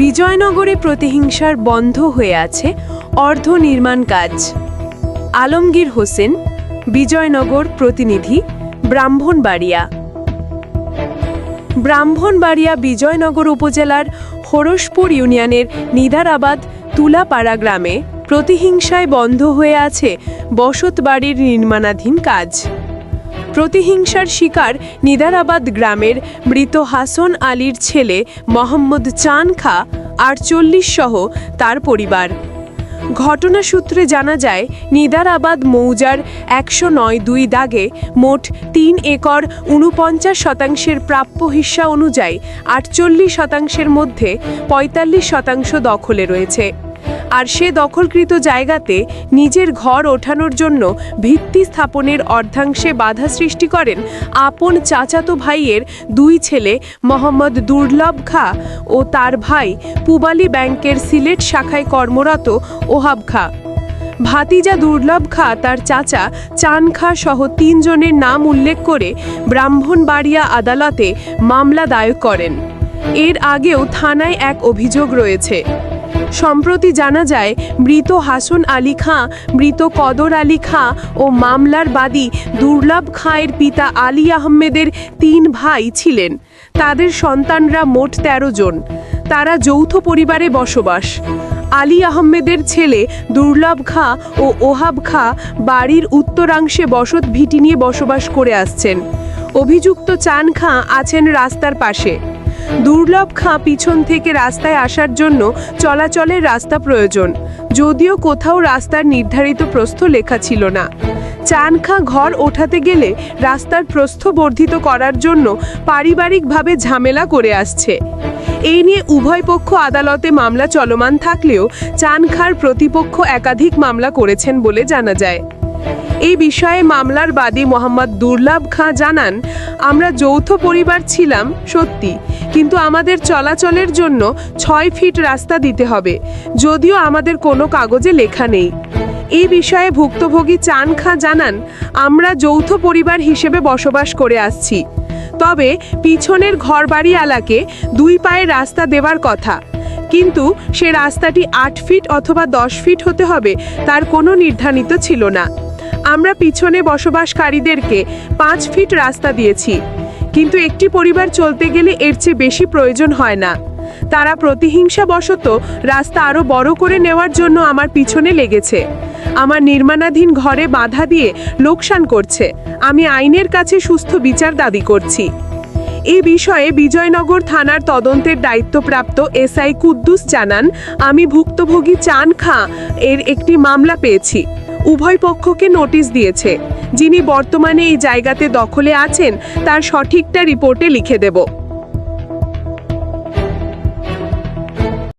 বিজয়নগরে প্রতিহিংসার বন্ধ হয়ে আছে অর্ধ নির্মাণ কাজ। আলমগীর হোসেন, বিজয়নগর প্রতিনিধি, ব্রাহ্মণবাড়িয়া। ব্রাহ্মণবাড়িয়া বিজয়নগর উপজেলার হরসপুর ইউনিয়নের নিদারাবাদ তুলাপাড়া গ্রামে প্রতিহিংসায় বন্ধ হয়ে আছে বসতবাড়ির নির্মাণাধীন কাজ। প্রতিহিংসার শিকার নিদারাবাদ গ্রামের মৃত হাসন আলীর ছেলে মোহাম্মদ চান খা আটচল্লিশ সহ তার পরিবার। ঘটনা সূত্রে জানা যায়, নিদারাবাদ মৌজার একশো নয় দুই দাগে মোট তিন একর উনপঞ্চাশ শতাংশের প্রাপ্য হিস্সা অনুযায়ী আটচল্লিশ শতাংশের মধ্যে পঁয়তাল্লিশ শতাংশ দখলে রয়েছে। আর সে দখলকৃত জায়গাতে নিজের ঘর ওঠানোর জন্য ভিত্তি স্থাপনের অর্ধাংশে বাধা সৃষ্টি করেন আপন চাচাতো ভাইয়ের দুই ছেলে মোহাম্মদ দুর্লভ খা ও তার ভাই পুবালি ব্যাংকের সিলেট শাখায় কর্মরত ওহাব খা। ভাতিজা দুর্লভ খা তার চাচা চান খা সহ তিনজনের নাম উল্লেখ করে ব্রাহ্মণবাড়িয়া আদালতে মামলা দায়ের করেন। এর আগেও থানায় এক অভিযোগ রয়েছে। সম্প্রতি জানা যায়, মৃত হাসন আলী খাঁ, মৃত কদর আলী খাঁ ও মামলার বাদী দুর্লভ খাঁয়ের পিতা আলী আহমেদের তিন ভাই ছিলেন। তাদের সন্তানরা মোট ১৩ জন। তারা যৌথ পরিবারে বসবাস। আলী আহমেদের ছেলে দুর্লভ খাঁ ও ওহাব খাঁ বাড়ির উত্তরাংশে বসত ভিটি নিয়ে বসবাস করে আসছেন। অভিযুক্ত চান খাঁ আছেন রাস্তার পাশে। দুর্লভ খাঁ পিছন থেকে রাস্তায় আসার জন্য চলাচলের রাস্তা প্রয়োজন। যদিও কোথাও রাস্তার নির্ধারিত প্রস্থ লেখা ছিল না। চান খাঁ ঘর ওঠাতে গেলে রাস্তার প্রস্থ বর্ধিত করার জন্য পারিবারিকভাবে ঝামেলা করে আসছে। এই নিয়ে উভয় পক্ষ আদালতে মামলা চলমান থাকলেও চান খাঁর প্রতিপক্ষ একাধিক মামলা করেছেন বলে জানা যায়। এই বিষয়ে মামলার বাদী মোহাম্মদ দুর্লভ খাঁ জানান, আমরা যৌথ পরিবার ছিলাম, সত্যি। কিন্তু আমাদের চলাচলের জন্য ছয় ফিট রাস্তা দিতে হবে। যদিও আমাদের কোনো কাগজে লেখা নেই। এই বিষয়ে ভুক্তভোগী চান খাঁ জানান, আমরা যৌথ পরিবার হিসেবে বসবাস করে আসছি। তবে পিছনের ঘরবাড়ি এলাকে দুই পায়ে রাস্তা দেওয়ার কথা। কিন্তু সে রাস্তাটি আট ফিট অথবা দশ ফিট হতে হবে, তার কোনো নির্ধারিত ছিল না। আমরা পিছনে বসবাসকারীদেরকে পাঁচ ফিট রাস্তা দিয়েছি। কিন্তু একটি পরিবার চলতে গেলে এর চেয়ে বেশি প্রয়োজন হয় না। তারা প্রতিহিংসাবশত রাস্তা আরও বড় করে নেওয়ার জন্য আমার পিছনে লেগেছে। আমার নির্মাণাধীন ঘরে বাধা দিয়ে লোকসান করছে। আমি আইনের কাছে সুস্থ বিচার দাবি করছি। এই বিষয়ে বিজয়নগর থানার তদন্তের দায়িত্বপ্রাপ্ত এসআই কুদ্দুস জানান, আমি ভুক্তভোগী চান খাঁ এর একটি মামলা পেয়েছি। উভয় পক্ষকে নোটিশ দিয়েছে। যিনি বর্তমানে এই জায়গাতে দখলে আছেন, তার সঠিকটা রিপোর্টে লিখে দেব।